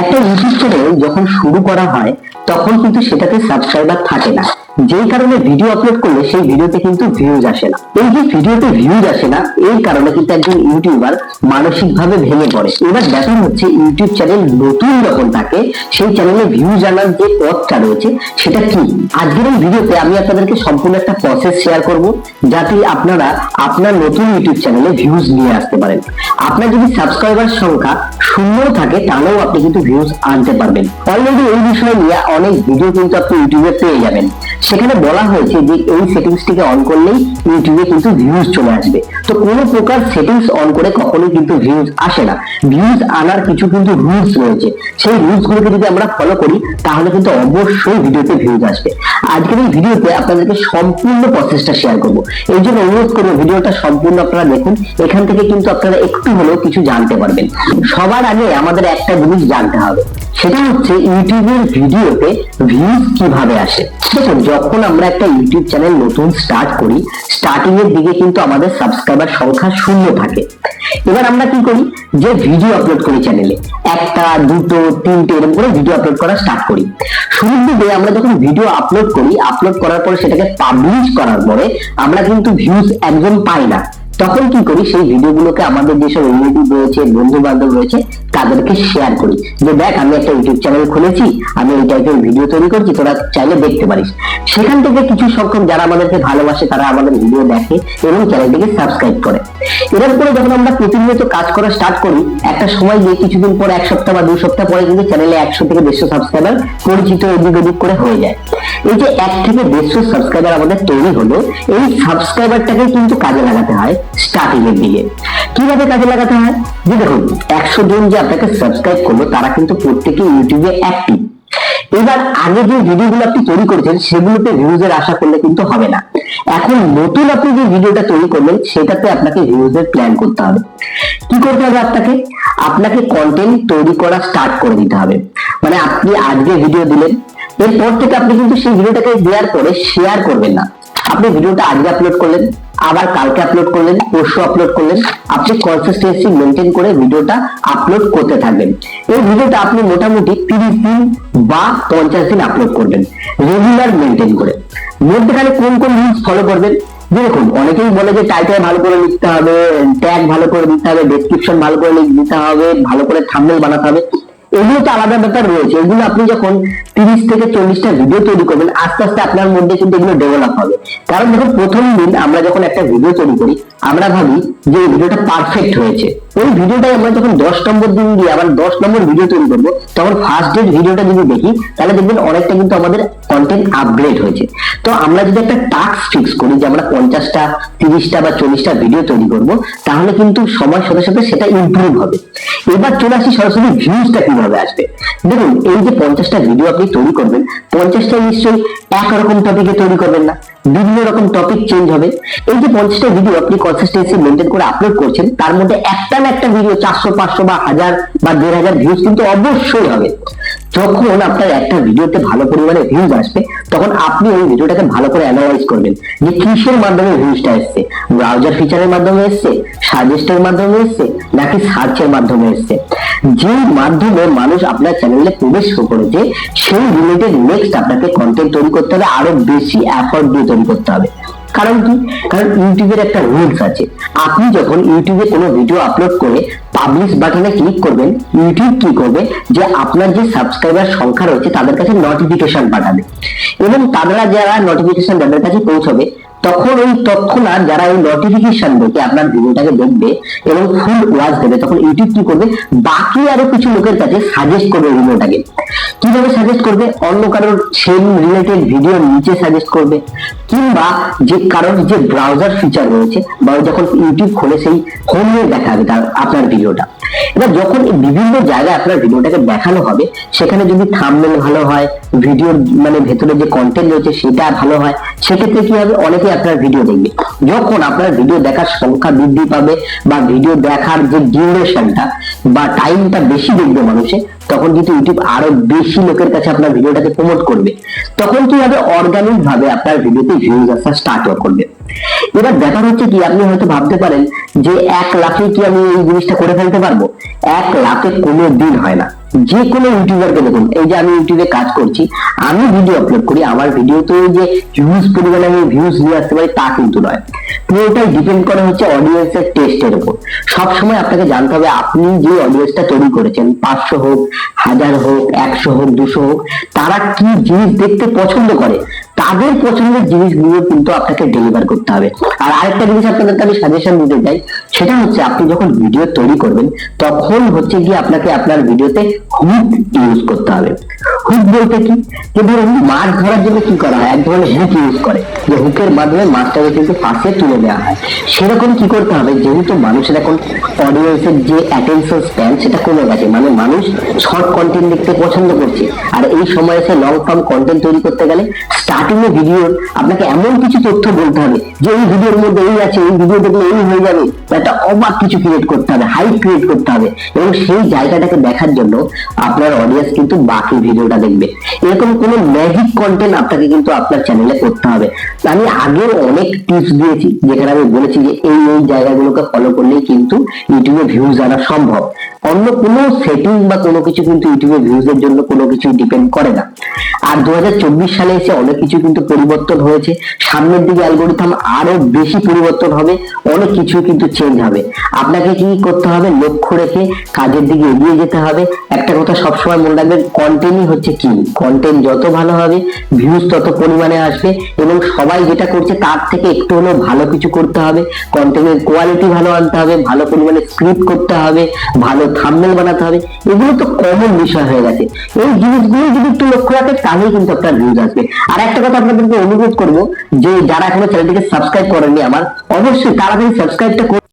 একটা YouTube channel যখন শুরু করা হয় তখন কিন্তু সেটাতে সাবস্ক্রাইবার থাকে না। যেই কারণে ভিডিও আপলোড করলে সেই ভিডিওতে কিন্তু ভিউজ আসে না। এই যে ভিডিওতে ভিউজ আসে না এই কারণে কিন্তু একজন ইউটিউবার মানসিক ভাবে ভেঙে পড়ে। এবার ব্যাপার হচ্ছে ইউটিউব চ্যানেল নতুন যখন থাকে, সেই চ্যানেলে ভিউজ আনার যে পথটা রয়েছে, সেটা কি? আজকের এই ভিডিওতে আমি আপনাদেরকে সম্পূর্ণ একটা প্রসেস শেয়ার করব, যাতে আপনারা আপনার নতুন ইউটিউব চ্যানেলে ভিউজ নিয়ে আসতে পারেন। আপনার যদি সাবস্ক্রাইবার সংখ্যা শূন্য থাকে, তাহলেও আপনি কিন্তু ভিউজ আনতে পারবেন। অলরেডি এই বিষয় নিয়ে অনেক ভিডিও কিন্তু আপনি ইউটিউবে পেয়ে যাবেন। সেখানে বলা হয়েছে যে এই সেটিংসটিকে অন করলেই ইউটিউবে কিন্তু ভিউজ চলে আসবে। তো কোনো প্রকার সেটিংস অন করে কখনোই কিন্তু ভিউজ আসে না। ভিউজ আনার কিছু কিন্তু রুলস রয়েছে। সেই রুলস গুলোকে যদি আমরা ফলো করি, তাহলে কিন্তু অবশ্যই ভিডিওতে ভিউজ আসবে। আজকের এই ভিডিওতে আপনাদেরকে সম্পূর্ণ প্রসেসটা শেয়ার করব। এই জন্য অনুরোধ করব ভিডিওটা সম্পূর্ণ আপনারা দেখুন। এখান থেকে কিন্তু আপনারা একটু হলেও কিছু জানতে পারবেন। সবার আগে আমাদের একটা জিনিস জানতে হবে। সেটা হচ্ছে ইউটিউবের ভিডিওতে ভিউজ কীভাবে আসে। দেখুন, যখন আমরা একটা ইউটিউব চ্যানেল নতুন স্টার্ট করি স্টার্টিং এর দিকে কিন্তু আমাদের সাবস্ক্রাইবার সংখ্যা শূন্য থাকে। এবার আমরা কি করি? যে ভিডিও আপলোড করি চ্যানেলে একটা, দুটো, তিনটে, এরকম করে ভিডিও আপলোড করা স্টার্ট করি। শুরুর দিকে আমরা যখন ভিডিও আপলোড করি আপলোড করার পরে সেটাকে পাবলিশ করার পরে আমরা কিন্তু ভিউজ একজন পাই না। তখন কি করি? সেই ভিডিওগুলোকে আমাদের যেসব রিলেটিভ রয়েছে বন্ধু বান্ধব রয়েছে তাদেরকে শেয়ার করি। যে দেখ, আমি একটা ইউটিউব চ্যানেল খুলেছি, আমি এই টাইপের ভিডিও তৈরি করছি, তোরা চাইলে দেখতে পারিস। সেখান থেকে কিছু সংখ্যক যারা আমাদেরকে ভালোবাসে, তারা আমাদের ভিডিও দেখে এবং চ্যানেলটিকে সাবস্ক্রাইব করে। এরকম করে যখন আমরা প্রতিনিয়ত কাজ করা স্টার্ট করি, একটা সময় গিয়ে কিছুদিন পর, এক সপ্তাহ বা দুই সপ্তাহ পরে কিন্তু চ্যানেলে একশো থেকে দেড়শো সাবস্ক্রাইবার পরিচিত এদিক ওদিক করে হয়ে যায়। এই যে এক থেকে দেড়শো সাবস্ক্রাইবার আমাদের তৈরি হলো, এই সাবস্ক্রাইবারটাকে কিন্তু কাজে লাগাতে হয় স্টার্টিং এর দিকে। কীভাবে কাজে লাগাতে হয়? যে দেখুন, একশো জন যে আপনাকে সাবস্ক্রাইব করল, তারা কিন্তু প্রত্যেকে ইউটিউবে অ্যাক্টিভ এবার আগে যে ভিডিওগুলো আপনি তৈরি করেছেন, সেগুলোতে ভিউজের আশা করলে কিন্তু হবে না। এখন নতুন আপনি যে ভিডিওটা তৈরি করবেন সেটাতে আপনাকে ভিউজের প্ল্যান করতে হবে। কি করতে হবে আপনাকে? আপনাকে কন্টেন্ট তৈরি করা স্টার্ট করে দিতে হবে। মানে আপনি আজকে ভিডিও দিলেন, এরপর থেকে আপনি কিন্তু সেই ভিডিওটাকে দেওয়ার পরে শেয়ার করবেন না। আপনি ভিডিওটা আজকে আপলোড করলেন, আবার কালকে আপলোড করলেন, পরশু আপলোড করলেন, আপনি কনসিস্টেন্সি মেনটেন করে ভিডিওটা আপলোড করতে থাকবেন। এই ভিডিওটা আপনি মোটামুটি তিরিশ দিন বা পঞ্চাশ দিন আপলোড করবেন রেগুলার মেনটেন করে। মধ্যেখানে কোন কোন রুলস ফলো করবেন? যে দেখুন, অনেকেই বলে যে টাইটেল ভালো করে লিখতে হবে ট্যাগ ভালো করে দিতে হবে ডেসক্রিপশন ভালো করে লিখ দিতে হবে, ভালো করে থাম্বনেল বানাতে হবে। এগুলো তো আলাদা ব্যাপার রয়েছে। এগুলো আপনি যখন তিরিশ থেকে চল্লিশটা ভিডিও তৈরি করবেন, আস্তে আস্তে আপনার মধ্যে কিন্তু এগুলো ডেভেলপ হবে। কারণ দেখুন, প্রথম দিন আমরা যখন একটা ভিডিও তৈরি করি, আমরা ভাবি যে ভিডিওটা পারফেক্ট হয়েছে। ওই ভিডিওটাই আমরা যখন দশ নম্বর দিন দিয়ে আবার দশ নম্বর ভিডিও তৈরি করব, তখন ফার্স্ট ডেট ভিডিওটা যদি দেখি, তাহলে দেখবেন অনেকটা কিন্তু আমাদের কন্টেন্ট আপগ্রেড হয়েছে। তো আমরা যদি একটা টাস্ক ফিক্স করি, যে আমরা পঞ্চাশটা, তিরিশটা বা চল্লিশটা ভিডিও তৈরি করব, তাহলে কিন্তু সময়ের সাথে সাথে সেটা ইমপ্রুভ হবে। এবার চলে আসি সরাসরি ভিউজটা কীভাবে আসবে। দেখুন, এই যে পঞ্চাশটা ভিডিও আপনি তৈরি করবেন পঞ্চাশটা নিশ্চয়ই একরকম টপিকে তৈরি করবেন না। বিভিন্ন রকম টপিক চেঞ্জ হবে। এই যে পঞ্চাশটা ভিডিও আপনি কনসিস্টেন্সি মেনটেন করে আপলোড করছেন, তার মধ্যে একটা না একটা ভিডিও চারশো, পাঁচশো বা হাজার বা দেড় হাজার ভিউজ কিন্তু অবশ্যই হবে। যখন আপনার একটা ভিডিওতে ভালো পরিমাণে ভিউজ আসবে, তখন আপনি ওই ভিডিওটাকে ভালো করে অ্যানালাইজ করবেন যে কিসের মাধ্যমে ভিউজটা এসছে। ব্রাউজার ফিচারের মাধ্যমে এসছে সাজেস্টের মাধ্যমে এসছে, নাকি সার্চের মাধ্যমে এসছে? যে মাধ্যমে মানুষ আপনার চ্যানেলে প্রবেশ করেছে, সেই রিলেটেড নেক্সট আপনাকে কন্টেন্ট তৈরি করতে হবে, আরও বেশি এফর্ট দিয়ে তৈরি করতে হবে। কারণ কি? কারণ ইউটিউবের একটা রুলস আছে। আপনি যখন ইউটিউবে কোনো ভিডিও আপলোড করে পাবলিশ বাটনে ক্লিক করবেন ইউটিউব কি করবে? যে আপনার যে সাবস্ক্রাইবার সংখ্যা রয়েছে, তাদের কাছে নোটিফিকেশন পাঠাবে। এবং তারা যারা নোটিফিকেশন তাদের কাছে পৌঁছবে তখন ওই তৎক্ষণাৎ যারা ওই নোটিফিকেশন দেখে আপনার ভিডিওটাকে দেখবে এবং ফুল ওয়াচ দেবে, তখন ইউটিউব কি করবে? বাকি আরও কিছু লোকের কাছে সাজেস্ট করবে ভিডিওটাকে। কীভাবে সাজেস্ট করবে? অন্য কারোর সেম রিলেটেড ভিডিও নিচে সাজেস্ট করবে। কিংবা যে কারোর যে ব্রাউজার ফিচার রয়েছে বা যখন ইউটিউব খোলে, সেই হোমে দেখাবে তার আপনার ভিডিওটা। এবার যখন বিভিন্ন জায়গায় আপনার ভিডিওটাকে দেখানো হবে, সেখানে যদি থামনেল ভালো হয় ভিডিওর মানে ভেতরে যে কন্টেন্ট রয়েছে সেটা ভালো হয়, সেক্ষেত্রে কি হবে? অনেকেই আপনার ভিডিও দেখবে। যখন আপনার ভিডিও দেখার সংখ্যা বৃদ্ধি পাবে বা ভিডিও দেখার যে ডিউরেশনটা বা টাইমটা বেশি দেখবে মানুষে তখন কিন্তু ইউটিউব আরও বেশি লোকের কাছে আপনার ভিডিওটাকে প্রমোট করবে। তখন কি হবে অর্গানিক ভাবে আপনার ভিডিওতে ভিউজ আসা স্টার্ট করবে। এবার ব্যাপার হচ্ছে কি, আপনি হয়তো ভাবতে পারেন যে এক লাখে কি আমি এই জিনিসটা করে ফেলতে পারব? এক লাখে কোনো দিন হয় না। যে কোনো ইউটিউবারকে দেখুন, এই যে আমি ইউটিউবে কাজ করছি, আমি ভিডিও আপলোড করি, আমার ভিডিওতে যে হিউজ পরিমাণে আমি ভিউজ নিয়ে আসতে পারি, তা কিন্তু নয়। পুরোটাই ডিপেন্ড করে হচ্ছে অডিয়েন্সের টেস্টের উপর। সবসময় আপনাকে জানতে হবে, আপনি যে অডিয়েন্সটা তৈরি করেছেন, পাঁচশো হোক, হাজার হোক, একশো হোক, দুশো হোক, তারা কি জিনিস দেখতে পছন্দ করে? তাদের পছন্দের জিনিসগুলো কিন্তু আপনাকে ডেলিভার করতে হবে। আর আরেকটা জিনিস আপনাদেরকে আমি সাজেশন দিতে চাই, সেটা হচ্ছে আপনি যখন ভিডিও তৈরি করবেন, তখন হচ্ছে গিয়ে আপনাকে আপনার ভিডিওতে হুক ইউজ করতে হবে। হুক বলতে কি? যে ধরুন মাছ ধরার জন্য কি করা হয়? এক ধরনের হুক ইউজ করে। যে হুকের মাধ্যমে মাছটাকে কিন্তু পাশে তুলে দেওয়া হয়। সেরকম কি করতে হবে? যেহেতু মানুষের এখন অডিয়েন্সের যে অ্যাটেনশন স্প্যান সেটা কমে গেছে। মানে মানুষ শর্ট কন্টেন্ট দেখতে পছন্দ করছে। আর এই সময় এসে লং টার্ম কন্টেন্ট তৈরি করতে গেলে স্টার্টিং এ ভিডিওর আপনাকে এমন কিছু তথ্য বলতে হবে, যে এই ভিডিওর মধ্যে এই আছে, এই ভিডিও দেখলে এই হয়ে যাবে। একটা অবাক কিছু ক্রিয়েট করতে হবে হাইপ ক্রিয়েট করতে হবে। এবং সেই জায়গাটাকে দেখার জন্য আপনার অডিয়েন্স কিন্তু বাকি ভিডিওটা দেখবে। এরকম কোনো ম্যাজিক কন্টেন্ট আপনাকে কিন্তু আপনার চ্যানেলে করতে হবে। আমি আগেও অনেক টিপস দিয়েছি, যেখানে আমি বলেছি যে এই এই জায়গাগুলোকে ফলো করলেই কিন্তু ইউটিউবে ভিউজ আনা সম্ভব। অন্য কোনো সেটিং বা কোনো কিছু কিন্তু ইউটিউবে ভিউজের জন্য কোনো কিছু ডিপেন্ড করে না। আর দু হাজার চব্বিশ সালে এসে অনেক কিছু কিন্তু পরিবর্তন হয়েছে। সামনের দিকে অ্যালগোরিথাম আরও বেশি পরিবর্তন হবে, অনেক কিছু কিন্তু চেঞ্জ হবে। আপনাকে কি করতে হবে? লক্ষ্য রেখে কাজের দিকে এগিয়ে যেতে হবে। একটা কথা সবসময় মনে রাখবেন কন্টেন্টই হচ্ছে কি? কন্টেন্ট যত ভালো হবে ভিউজ তত পরিমাণে আসবে এবং সবাই যেটা করছে তার থেকে একটু হলেও ভালো কিছু করতে হবে। কন্টেন্টের কোয়ালিটি ভালো আনতে হবে, ভালো পরিমাণে স্ক্রিপ্ট করতে হবে, ভালো থাম্বনেল বানাতে হবে। এগুলো তো কমন বিষয় হয়ে গেছে। এই জিনিসগুলো যদি একটু লক্ষ্য রাখেন তাহলেই কিন্তু আপনার ভিউজ আসবে আর একটা কথা আপনাদেরকে অনুরোধ করব, যে যারা এখনও চ্যানেলটিকে সাবস্ক্রাইব করেনি আমার, অবশ্যই তাড়াতাড়ি সাবস্ক্রাইবটা